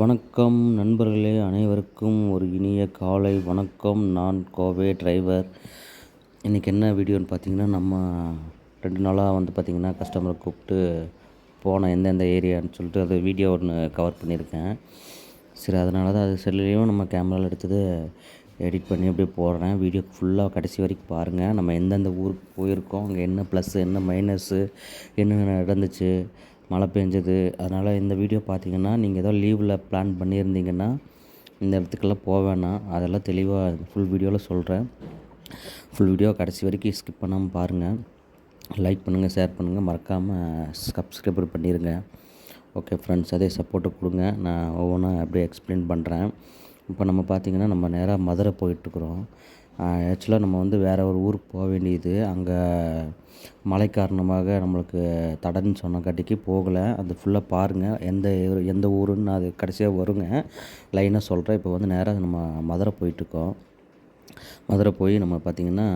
வணக்கம் நண்பர்களே அனைவருக்கும் ஒரு இனிய காலை வணக்கம். நான் கோவை டிரைவர். இன்றைக்கி என்ன வீடியோன்னு பார்த்தீங்கன்னா நம்ம ரெண்டு நாளாக வந்து பார்த்திங்கன்னா கஸ்டமரை கூப்பிட்டு போனோம் எந்தெந்த ஏரியான்னு சொல்லிட்டு அது வீடியோ ஒன்று கவர் பண்ணியிருக்கேன். சரி அதனால தான் அது செல்லுலேயும் நம்ம கேமராவில் எடுத்தது எடிட் பண்ணி அப்படியே போடுறேன். வீடியோ ஃபுல்லாக கடைசி வரைக்கும் பாருங்கள் நம்ம எந்தெந்த ஊருக்கு போயிருக்கோம் அங்கே என்ன ப்ளஸ்ஸு என்ன மைனஸ்ஸு என்னென்ன நடந்துச்சு மழை பெஞ்சது. அதனால் இந்த வீடியோ பார்த்தீங்கன்னா நீங்கள் ஏதோ லீவில் பிளான் பண்ணியிருந்தீங்கன்னா இந்த இடத்துக்கெல்லாம் போக வேணாம். அதெல்லாம் தெளிவாக ஃபுல் வீடியோவில் சொல்கிறேன் ஃபுல் வீடியோ கடைசி வரைக்கும் ஸ்கிப் பண்ணாமல் பாருங்கள் லைக் பண்ணுங்கள் ஷேர் பண்ணுங்கள் மறக்காமல் சப்ஸ்கிரைபர் பண்ணிடுங்க ஓகே ஃப்ரெண்ட்ஸ் அதே சப்போர்ட்டை கொடுங்க. நான் ஒவ்வொன்றா அப்படியே எக்ஸ்பிளைன் பண்ணுறேன் இப்போ நம்ம பார்த்திங்கன்னா நம்ம நேராக மதுரை போயிட்டுருக்குறோம் ஆக்சுவலாக நம்ம வந்து வேறு ஒரு ஊருக்கு போக வேண்டியது. அங்கே மழை காரணமாக நம்மளுக்கு தடைன்னு சொன்னக்காட்டிக்கு போகலை. அது ஃபுல்லாக பாருங்கள் எந்த எந்த ஊருன்னு அது கடைசியாக வருங்க. லைனாக சொல்கிறேன் இப்போ வந்து நேராக நம்ம மதுரை போயிட்டுருக்கோம் மதுரை போய் நம்ம பார்த்திங்கன்னா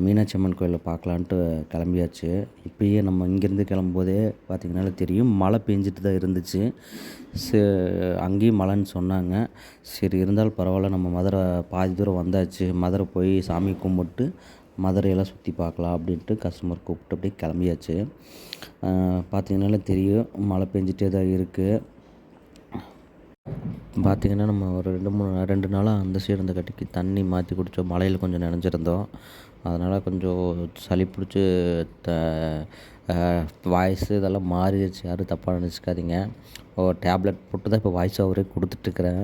மீனாட்சி அம்மன் கோயிலை பார்க்கலான்ட்டு கிளம்பியாச்சு. இப்பயே நம்ம இங்கேருந்து கிளம்பும்போதே பார்த்திங்கனாலே தெரியும். மழை பெஞ்சிட்டு தான் இருந்துச்சு. சே அங்கேயும் மழைன்னு சொன்னாங்க. சரி இருந்தாலும் பரவாயில்ல. நம்ம மதுரை பாதி தூரம் வந்தாச்சு. மதுரை போய் சாமி கும்பிட்டு மதுரையெல்லாம் சுற்றி பார்க்கலாம் அப்படின்ட்டு கஸ்டமர் கூப்பிட்டு அப்படியே கிளம்பியாச்சு. பார்த்திங்கனாலே தெரியும். மழை பெஞ்சிட்டே தான் இருக்குது பார்த்திங்கன்னா நம்ம ஒரு ரெண்டு மூணு ரெண்டு நாளாக அந்த சைடு இருந்த கட்டிக்கு தண்ணி மாற்றி குடித்தோம் மழையில் கொஞ்சம் நனைஞ்சிருந்தோம். அதனால் கொஞ்சம் சளி பிடிச்சி த வாய்ஸு இதெல்லாம் மாறிடுச்சு. யாரும் தப்பாக நினச்சிக்காதீங்க. ஓ டேப்லெட் போட்டு தான் இப்போ வாய்ஸ் ஓவரே கொடுத்துட்ருக்குறேன்.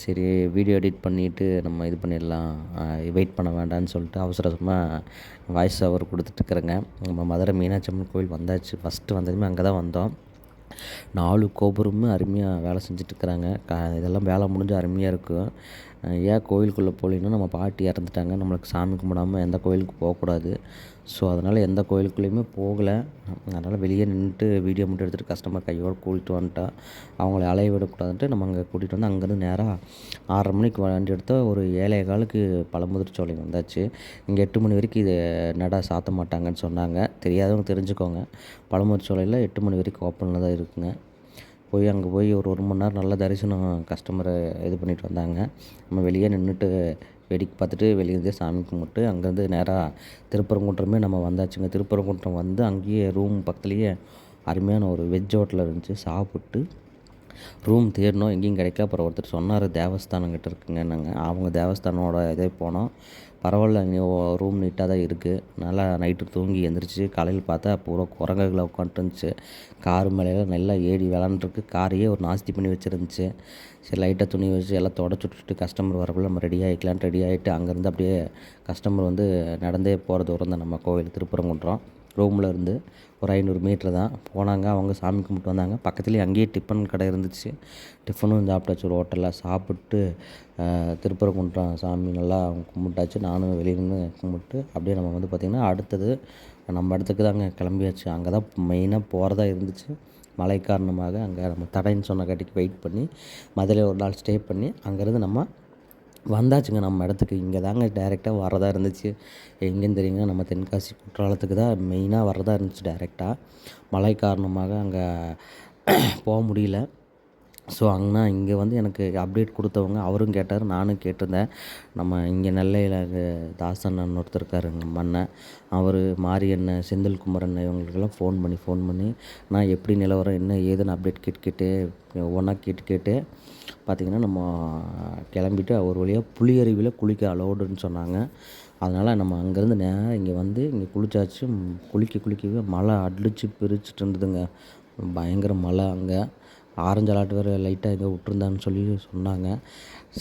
சரி வீடியோ எடிட் பண்ணிவிட்டு நம்ம இது பண்ணிடலாம். வெயிட் பண்ண வேண்டாம்னு சொல்லிட்டு அவசர அவசரமாக வாய்ஸ் ஓவர் கொடுத்துட்ருக்குறேங்க. நம்ம மதுரை மீனாட்சி அம்மன் கோவில் வந்தாச்சு. ஃபஸ்ட்டு வந்ததுமே அங்கே தான் வந்தோம். நாலு கோபுரமும் அருமையாக வேலை செஞ்சிட்ருக்குறாங்க. க இதெல்லாம் வேலை முடிஞ்சு அருமையாக இருக்கும் ஏன் கோயிலுக்குள்ளே போகலின்னா நம்ம பாட்டி இறந்துட்டாங்க. நம்மளுக்கு சாமி கும்பிடாமல் எந்த கோயிலுக்கு போகக்கூடாது. ஸோ அதனால் எந்த கோயிலுக்குள்ளேயுமே போகலை. அதனால் வெளியே நின்றுட்டு வீடியோ மட்டும் எடுத்துகிட்டு கஸ்டமர் கையோடு கூட்டிகிட்டு வந்துட்டா. அவங்கள அலைய விடக்கூடாதுன்ட்டு நம்ம அங்கே கூட்டிகிட்டு வந்து அங்கேருந்து நேராக ஆறரை மணிக்கு வண்டி எடுத்தால் ஒரு ஏழை காலுக்கு பழமுதிர் சோலை வந்தாச்சு. இங்கே எட்டு மணி வரைக்கும் இது நடா சாத்த மாட்டாங்கன்னு சொன்னாங்க. தெரியாதவங்க தெரிஞ்சுக்கோங்க. பழமுதிர் சோலையில் எட்டு மணி வரைக்கும் ஓப்பனில் தான் இருக்குங்க. போய் அங்கே போய் ஒரு ஒரு மணி நேரம் நல்ல தரிசனம் கஸ்டமரை இது பண்ணிட்டு வந்தாங்க. நம்ம வெளியே நின்றுட்டு வேடிக்கை பார்த்துட்டு வெளியே சாமி கும்பிட்டு அங்கேருந்து நேராக திருப்பரங்குன்றமே நம்ம வந்தாச்சுங்க. திருப்பரங்குன்றம் வந்து அங்கேயே ரூம் பக்கத்துலேயே அருமையான ஒரு வெஜ் ஹோட்டலில் இருந்துச்சு. சாப்பிட்டு ரூம் தேடினோம் எங்கேயும் கிடைக்கல. அப்புறம் ஒருத்தர் சொன்னார் தேவஸ்தானங்கிட்ட இருக்குங்க நாங்கள் அவங்க தேவஸ்தானோட இதே போனோம். பரவாயில்ல நீ ரூம் நீட்டாக தான் இருக்குது நல்லா நைட்டு தூங்கி எந்திரிச்சு காலையில் பார்த்தா பூரா குரங்குகளை உட்காந்துருந்துச்சு. கார் மேலேலாம் நல்லா ஏறி விளாண்டுருக்கு. காரையே ஒரு நாஸ்தி பண்ணி வச்சுருந்துச்சு. சரி லைட்டாக துணி வச்சு எல்லாம் தொடச்சி விட்டுட்டு கஸ்டமர் வரக்குள்ள நம்ம ரெடி ஆகிக்கலான்னு ரெடி ஆகிட்டு அங்கேருந்து அப்படியே கஸ்டமர் வந்து நடந்தே போகிற தூரம் தான் நம்ம கோவில் திருப்பரங்குன்றம். ரூமில் இருந்து ஒரு ஐநூறு மீட்ரு தான். போனாங்க அவங்க சாமி கும்பிட்டு வந்தாங்க. பக்கத்துலேயே அங்கேயே டிஃபன் கடை இருந்துச்சு. டிஃபனும் சாப்பிட்டாச்சு ஒரு ஹோட்டலில் சாப்பிட்டு திருப்பரங்குன்றம் சாமி நல்லா கும்பிட்டாச்சு. நானும் வெளியிருந்து கும்பிட்டு அப்படியே நம்ம வந்து பார்த்திங்கன்னா அடுத்தது நம்ம இடத்துக்கு தாங்க கிளம்பியாச்சு. அங்கே தான் மெயினாக போகிறதா இருந்துச்சு. மழை காரணமாக அங்கே நம்ம தடைன்னு சொன்ன கட்டிக்கு வெயிட் பண்ணி மதுரையில் ஒரு நாள் ஸ்டே பண்ணி அங்கேருந்து நம்ம வந்தாச்சுங்க நம்ம இடத்துக்கு. இங்கே தாங்க டேரெக்டாக வரதா இருந்துச்சு. எங்கேன்னு தெரியுங்க நம்ம தென்காசி குற்றாலத்துக்கு தான் மெயினாக வரதா இருந்துச்சு டேரெக்டாக மழை காரணமாக அங்கே போக முடியல. ஸோ அங்கே இங்கே வந்து எனக்கு அப்டேட் கொடுத்தவங்க அவரும் கேட்டார் நானும் கேட்டிருந்தேன். நம்ம இங்கே நெல்லையில் தாசண்ணன் ஒருத்தர் இருக்காருங்க மண்ணன் அவர் மாரியண்ணன் செந்தில் குமரன் இவங்களுக்கெல்லாம் ஃபோன் பண்ணி ஃபோன் பண்ணி நான் எப்படி நிலவரம்? என்ன ஏதுன்னு அப்டேட் கேட்டு கேட்டு ஒன்றா கேட்டு கேட்டு பார்த்திங்கன்னா நம்ம கிளம்பிட்டு ஒரு வழியாக புளியருவியில் குளிக்க அலோடுன்னு சொன்னாங்க. அதனால் நம்ம அங்கேருந்து நேராக இங்கே வந்து இங்கே குளிச்சாச்சு. குளிக்க குளிக்கவே மழை அடிச்சு பிரிச்சுட்டு இருந்ததுங்க. பயங்கர மழை அங்கே. ஆரஞ்சு அலாட் வேறு லைட்டாக எங்கே விட்ருந்தான்னு சொல்லி சொன்னாங்க.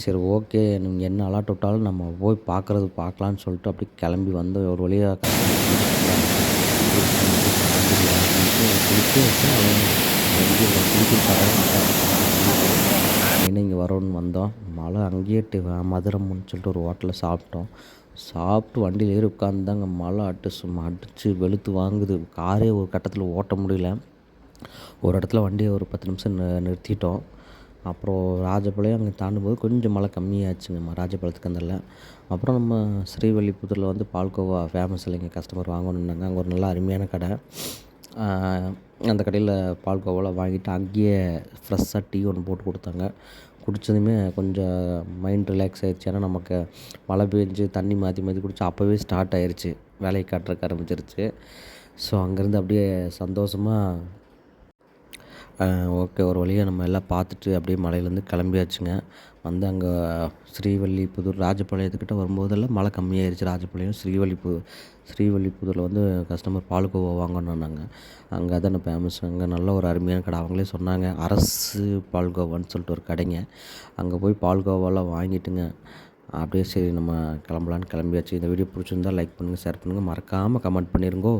சரி ஓகே நீங்கள் என்ன அலாட் விட்டாலும் நம்ம போய் பார்க்குறது பார்க்கலான்னு சொல்லிட்டு அப்படி கிளம்பி வந்து ஒரு வழியாக குளிக்க இங்கே வரோன்னு வந்தோம். மழை அங்கேயே மதுரம்னு சொல்லிட்டு ஒரு ஹோட்டலில் சாப்பிட்டோம். சாப்பிட்டு வண்டியில் ஏறி உட்காந்துதாங்க மழை அட்டு சும்மா அடித்து வெளுத்து வாங்குது. காரே ஒரு கட்டத்தில் ஓட்ட முடியல. ஒரு இடத்துல வண்டியை ஒரு பத்து நிமிஷம் நிறுத்திட்டோம். அப்புறம் ராஜபாளையம் அங்கே தாண்டும்போது கொஞ்சம் மழை கம்மியாச்சுங்க ராஜபாளையத்துக்கு அந்தல அப்புறம் நம்ம ஸ்ரீவல்லிபுத்தூரில் வந்து பால்கோவா ஃபேமஸ் இல்லைங்க கஸ்டமர் வாங்கணுன்னாங்க அங்கே ஒரு நல்ல அருமையான கடை. அந்த கடையில் பால்கோவாலாம் வாங்கிட்டு அங்கேயே ஃப்ரெஷ்ஷாக டீ ஒன்று போட்டு கொடுத்தாங்க. குடித்ததுமே கொஞ்சம் மைண்ட் ரிலாக்ஸ் ஆயிடுச்சு. ஏன்னா நமக்கு மழை பெஞ்சு தண்ணி மாற்றி மாற்றி குடித்தா அப்போவே ஸ்டார்ட் ஆயிடுச்சு வேலையை காட்டுறக்கு ஆரம்பிச்சிருச்சு. ஸோ அங்கேருந்து அப்படியே சந்தோஷமாக ஓகே ஒரு வழியாக நம்ம எல்லாம் பார்த்துட்டு அப்படியே மலையிலேருந்து கிளம்பியாச்சுங்க. வந்து அங்கே ஸ்ரீவல்லிபுதூர் ராஜபாளையத்துக்கிட்ட வரும்போதெல்லாம் மழை கம்மியாயிருச்சு. ராஜபாளையம் ஸ்ரீவல்லிபு ஸ்ரீவல்லிபுதூரில் வந்து கஸ்டமர் பால்கோவா வாங்கணுன்னாங்க அங்கே அதான ஃபேமஸ் அங்கே நல்ல ஒரு அருமையான கடை. அவங்களே சொன்னாங்க அரசு பால்கோவான்னு சொல்லிட்டு ஒரு கடைங்க. அங்கே போய் பால்கோவாலாம் வாங்கிட்டுங்க. அப்படியே சரி நம்ம கிளம்பலான்னு கிளம்பியாச்சு. இந்த வீடியோ பிடிச்சிருந்தா லைக் பண்ணுங்கள் ஷேர் பண்ணுங்கள் மறக்காமல் கமெண்ட் பண்ணிடுங்கோ